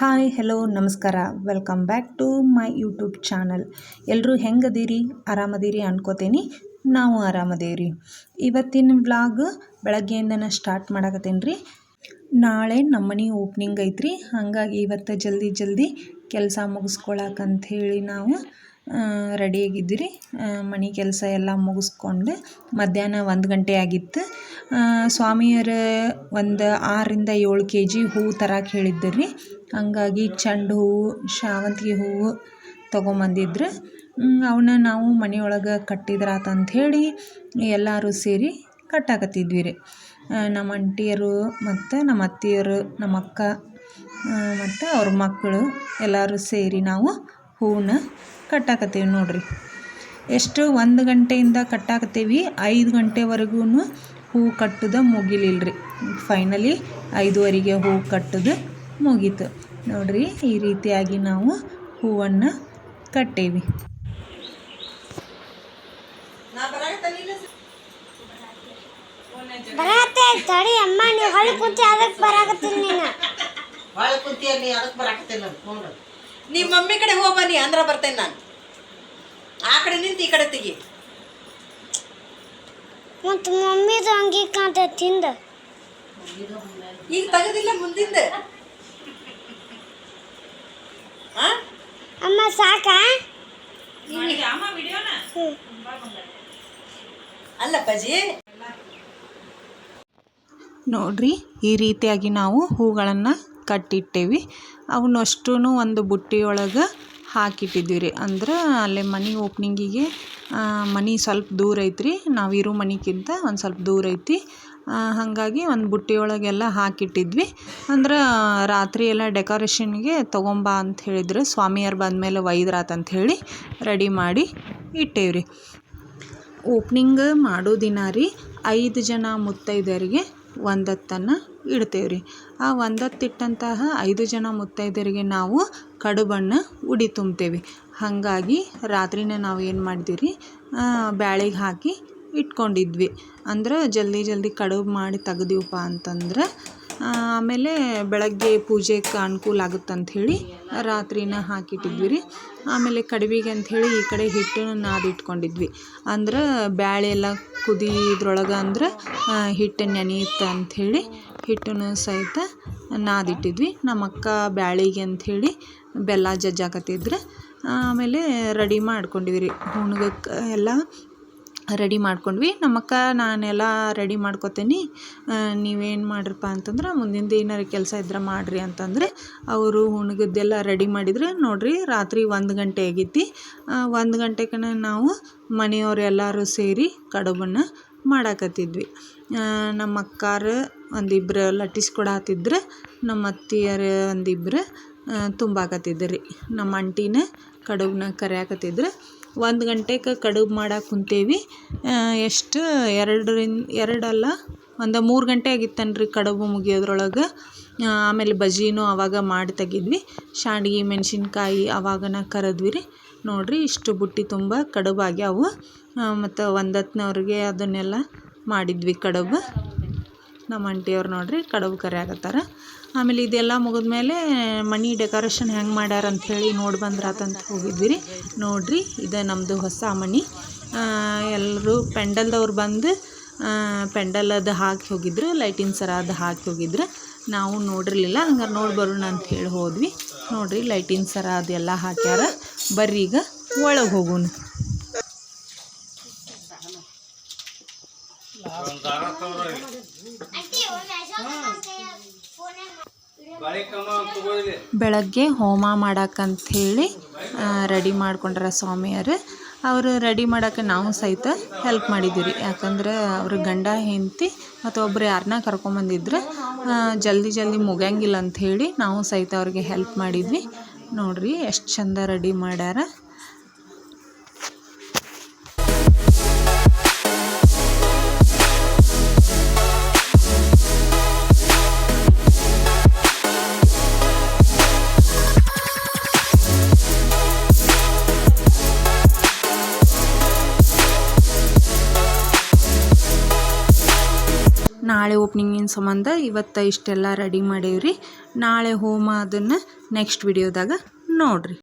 Hi hello ನಮಸ್ಕಾರ. Welcome back to my YouTube channel ಎಲ್ಲರೂ ಹೆಂಗದೀರಿ? ಆರಾಮದೀರಿ ಅನ್ಕೋತೀನಿ. ನಾವು ಆರಾಮದೇವ್ರಿ. ಇವತ್ತಿನ ವ್ಲಾಗ್ ಬೆಳಗ್ಗೆಯಿಂದನೇ ಸ್ಟಾರ್ಟ್ ಮಾಡಕತ್ತೇನೆ ರೀ ನಾಳೆ ನಮ್ಮನೆ ಓಪ್ನಿಂಗ್ ಐತ್ರಿ. ಹಾಗಾಗಿ ಇವತ್ತು ಜಲ್ದಿ ಜಲ್ದಿ ಕೆಲಸ ಮುಗಿಸ್ಕೊಳಕಂಥೇಳಿ ನಾವು ರೆಡಿಯಾಗಿದ್ದೀರಿ ಮನೆ ಕೆಲಸ ಎಲ್ಲ ಮುಗಿಸ್ಕೊಂಡು ಮಧ್ಯಾಹ್ನ ಒಂದು ಗಂಟೆ ಆಗಿತ್ತು. ಸ್ವಾಮಿಯರ ಒಂದು ಆರರಿಂದ ಏಳು ಕೆ ಜಿ ಹೂವು ತರಕ್ಕೆ ಹೇಳಿದ್ದರು ರೀ ಹಂಗಾಗಿ ಚೆಂಡು ಹೂವು ಶಾವಂತಿಗೆ ಹೂವು ತೊಗೊಂಬಂದಿದ್ರು. ಅವನ್ನ ನಾವು ಮನೆಯೊಳಗೆ ಕಟ್ಟಿದ್ರಾತು ಅಂಥೇಳಿ ಎಲ್ಲರೂ ಸೇರಿ ಕಟ್ಟಾಕತ್ತಿದ್ವಿ ರೀ. ನಮ್ಮ ಅಂಟಿಯರು ಮತ್ತು ನಮ್ಮ ಅತ್ತೆಯರು, ನಮ್ಮ ಅಕ್ಕ ಮತ್ತು ಅವ್ರ ಮಕ್ಕಳು ಎಲ್ಲರೂ ಸೇರಿ ನಾವು ಹೂವನ್ನ ಕಟ್ಟಾಕತ್ತೀವಿ ನೋಡಿರಿ. ಎಷ್ಟು ಒಂದು ಗಂಟೆಯಿಂದ ಕಟ್ಟಾಕತ್ತೀವಿ, ಐದು ಗಂಟೆವರೆಗೂ ಹೂವು ಕಟ್ಟದ ಮುಗಿಲಿಲ್ರಿ. ಫೈನಲಿ ಐದುವರೆಗೆ ಹೂ ಕಟ್ಟದು ಮುಗೀತು. ನೋಡ್ರಿ ಈ ರೀತಿಯಾಗಿ ನಾವು ಹೂವನ್ನು ಕಟ್ಟೇವಿ. ಬರತ್ತೆ ತಡಿ ಅಮ್ಮ ನೀವು ಹೊಳಿ ಕುಂತಿ ಅದಕ್ಕೆ ಬರಾಕತ್ತೀನಿ ನೀನು. ಭಾಳ ಕುಂತಿಯ ನೀ ಅದಕ್ಕೆ ಬರಾಕತ್ತೀನಿ ನಾನು ನಿಮ್ಮ ಮಮ್ಮಿ ಕಡೆ ಹೋಗಿ ಬನ್ನಿ ಅಂದ್ರೆ ಬರ್ತೇನೆ ನಾನು. ಆ ಕಡೆ ನಿಂತು ಈ ಕಡೆ ತೆಗಿ ಮತ್ತು ಮಮ್ಮಿದು ಅಂಗಿ ಕಾಂತ ತಿಂದ. ಈಗ ತಗದಿಲ್ಲ ಮುಂದಿಂದ? ಅಮ್ಮ ಸಾಕಾ? ಅಲ್ಲ ಪಜಿ ನೋಡ್ರಿ ಈ ರೀತಿಯಾಗಿ ನಾವು ಹೂಗಳನ್ನು ಕಟ್ಟಿಟ್ಟೇವಿ. ಅವನ್ನಷ್ಟೂ ಒಂದು ಬುಟ್ಟಿಯೊಳಗೆ ಹಾಕಿಟ್ಟಿದ್ವಿ ರೀ ಅಂದ್ರೆ ಅಲ್ಲೇ ಮನೆ ಓಪ್ನಿಂಗಿಗೆ ಮನೆ ಸ್ವಲ್ಪ ದೂರ ಐತ್ರಿ. ಇರೋ ಮನೆಗಿಂತ ಒಂದು ಸ್ವಲ್ಪ ದೂರ ಐತಿ. ಹಾಗಾಗಿ ಒಂದು ಬುಟ್ಟಿಯೊಳಗೆಲ್ಲ ಹಾಕಿಟ್ಟಿದ್ವಿ. ಅಂದ್ರೆ ರಾತ್ರಿ ಎಲ್ಲ ಡೆಕೋರೇಷನ್ಗೆ ತೊಗೊಂಬಾ ಅಂತ ಹೇಳಿದ್ರು. ಸ್ವಾಮಿಯರು ಬಂದಮೇಲೆ ಅಂತ ಹೇಳಿ ರೆಡಿ ಮಾಡಿ ಇಟ್ಟೇವ್ರಿ. ಓಪ್ನಿಂಗ್ ಮಾಡೋ ದಿನ ರೀ ಐದು ಜನ ಮುತ್ತೈದೆಯರಿಗೆ ಒಂದತ್ತನ್ನು ಇಡ್ತೇವೆ ರೀ. ಆ ಒಂದೊತ್ತಿಟ್ಟಂತಹ ಐದು ಜನ ಮುತ್ತೈದೆಯರಿಗೆ ನಾವು ಕಡುಬನ್ನು ಉಡಿ ತುಂಬ್ತೇವೆ. ಹಾಗಾಗಿ ರಾತ್ರಿನೇ ನಾವು ಏನು ಮಾಡಿದ್ವಿ ರೀ ಬ್ಯಾಳಿಗೆ ಹಾಕಿ ಇಟ್ಕೊಂಡಿದ್ವಿ. ಅಂದ್ರೆ ಜಲ್ದಿ ಜಲ್ದಿ ಕಡುಬು ಮಾಡಿ ತೆಗ್ದೀವಪ್ಪ ಅಂತಂದ್ರೆ ಆಮೇಲೆ ಬೆಳಗ್ಗೆ ಪೂಜೆಗೆ ಅನುಕೂಲ ಆಗುತ್ತೆ ಅಂಥೇಳಿ ರಾತ್ರಿನ ಹಾಕಿಟ್ಟಿದ್ವಿ ರೀ ಆಮೇಲೆ ಕಡ್ಬಿಗೆ ಅಂಥೇಳಿ ಈ ಕಡೆ ಹಿಟ್ಟನ್ನು ನಾದಿಟ್ಕೊಂಡಿದ್ವಿ ಅಂದ್ರೆ ಬ್ಯಾಳೆ ಎಲ್ಲ ಕುದಿದ್ರೊಳಗೆ ಅಂದ್ರೆ ಹಿಟ್ಟು ನೆನೆಯುತ್ತೆ ಅಂಥೇಳಿ ಹಿಟ್ಟನ್ನು ಸಹಿತ ನಾದಿಟ್ಟಿದ್ವಿ. ನಮ್ಮ ಅಕ್ಕ ಬ್ಯಾಳಿಗೆ ಅಂಥೇಳಿ ಬೆಲ್ಲ ಜಜ್ಜಾಕತ್ತಿದ್ರು. ಆಮೇಲೆ ರೆಡಿ ಮಾಡ್ಕೊಂಡಿದ್ವಿ ರೀ ಹುಣ್ಗಕ್ಕೆ ಎಲ್ಲ ರೆಡಿ ಮಾಡ್ಕೊಂಡ್ವಿ. ನಮ್ಮಕ್ಕ ನಾನೆಲ್ಲ ರೆಡಿ ಮಾಡ್ಕೊತೀನಿ. ನೀವೇನು ಮಾಡ್ರಪ್ಪ ಅಂತಂದ್ರೆ, ಮುಂದಿಂದ ಏನಾರು ಕೆಲಸ ಇದ್ರೆ ಮಾಡಿರಿ ಅಂತಂದ್ರೆ, ಅವರು ಹುಣ್ಗದ್ದೆಲ್ಲ ರೆಡಿ ಮಾಡಿದ್ರೆ ನೋಡಿರಿ ರಾತ್ರಿ ಒಂದು ಗಂಟೆ ಆಗೈತಿ. ಒಂದು ಗಂಟೆಗೆ ನಾವು ಮನೆಯವರೆಲ್ಲರೂ ಸೇರಿ ಕಡುಬನ್ನು ಮಾಡಾಕತ್ತಿದ್ವಿ. ನಮ್ಮ ಅಕ್ಕಾರು ಒಂದಿಬ್ರು ಲಟ್ಟಿಸ್ಕೊಡತ್ತಿದ್ರು ನಮ್ಮ ಅತ್ತಿಯರು ಒಂದಿಬ್ರು ತುಂಬಾಕತ್ತಿದ್ರು. ರೀ ನಮ್ಮ ಅಂಟಿನ ಕಡುಬನ್ನ ಕರಿಯಾಕತ್ತಿದ್ರು. ಒಂದು ಗಂಟೆಗೆ ಕಡುಬು ಮಾಡಕ್ಕೆ ಕುಂತೇವಿ. ಎಷ್ಟು? ಎರಡರಿಂದ, ಎರಡಲ್ಲ? ಒಂದು ಮೂರು ಗಂಟೆ ಆಗಿತ್ತನ್ರಿ ಕಡುಬು ಮುಗಿಯೋದ್ರೊಳಗೆ. ಆಮೇಲೆ ಬಜ್ಜಿನೂ ಆವಾಗ ಮಾಡಿ ತೆಗೆದ್ವಿ. ಸಂಡ್ಗಿ ಮೆಣಸಿನ್ಕಾಯಿ ಆವಾಗನ ಕರದ್ವಿ ರೀ ನೋಡಿರಿ, ಇಷ್ಟು ಬುಟ್ಟಿ ತುಂಬ ಕಡುಬು ಆಗ್ಯಾವು. ಮತ್ತು ಒಂದೊತ್ನವ್ರಿಗೆ ಅದನ್ನೆಲ್ಲ ಮಾಡಿದ್ವಿ ಕಡುಬು. ನಮ್ಮ ಅಂಟಿಯವ್ರು ನೋಡಿರಿ ಕಡುಬು ಆಗತ್ತಾರ. ಆಮೇಲೆ ಇದೆಲ್ಲ ಮುಗಿದ್ಮೇಲೆ ಮನೆ ಡೆಕೋರೇಷನ್ ಹೆಂಗೆ ಮಾಡ್ಯಾರ ಅಂಥೇಳಿ ನೋಡಿ ಬಂದ್ರಾತಂತ ಹೋಗಿದ್ವಿ ರೀ ನೋಡಿರಿ, ಇದು ನಮ್ಮದು ಹೊಸ ಮನೆ ಎಲ್ಲರೂ ಪೆಂಡಲ್ದವ್ರು ಬಂದು ಪೆಂಡಲ್ ಅದು ಹಾಕಿ ಹೋಗಿದ್ರು ಲೈಟಿನ ಸರ ಅದು ಹಾಕಿ ಹೋಗಿದ್ರು. ನಾವು ನೋಡಿರಲಿಲ್ಲ, ಹಂಗಾರೆ ನೋಡಿ ಬರೋಣ ಅಂತ ಹೇಳಿ ಹೋದ್ವಿ. ನೋಡಿರಿ ಲೈಟಿನ ಸರ ಅದೆಲ್ಲ ಹಾಕ್ಯಾರ. ಬರ್ರಿ ಈಗ ಒಳಗೆ ಹೋಗೋಣ. ಬೆಳಗ್ಗೆ ಹೋಮ ಮಾಡಕ್ಕಂಥೇಳಿ ರೆಡಿ ಮಾಡ್ಕೊಂಡ್ರ ಸ್ವಾಮಿಯರು ಅವರು ರೆಡಿ ಮಾಡೋಕ್ಕೆ ನಾವು ಸಹಿತ ಹೆಲ್ಪ್ ಮಾಡಿದ್ದೀವಿ ಯಾಕಂದ್ರೆ ಅವ್ರ ಗಂಡ, ಹೆಂಡತಿ ಮತ್ತು ಒಬ್ರು ಯಾರನ್ನ ಕರ್ಕೊಂಬಂದಿದ್ರೆ ಜಲ್ದಿ ಜಲ್ದಿ ಮುಗಿಯಂಗಿಲ್ಲ ಅಂಥೇಳಿ ನಾವು ಸಹಿತ ಅವ್ರಿಗೆ ಹೆಲ್ಪ್ ಮಾಡಿದ್ವಿ. ನೋಡಿರಿ ಎಷ್ಟು ಚಂದ ರೆಡಿ ಮಾಡ್ಯಾರ. ನಾಳೆ ಓಪ್ನಿಂಗಿನ ಸಂಬಂಧ ಇವತ್ತು ಇಷ್ಟೆಲ್ಲ ರೆಡಿ ಮಾಡೀವ್ರಿ. ನಾಳೆ ಹೋಮ ಅದನ್ನು ನೆಕ್ಸ್ಟ್ ವಿಡಿಯೋದಾಗ ನೋಡಿರಿ.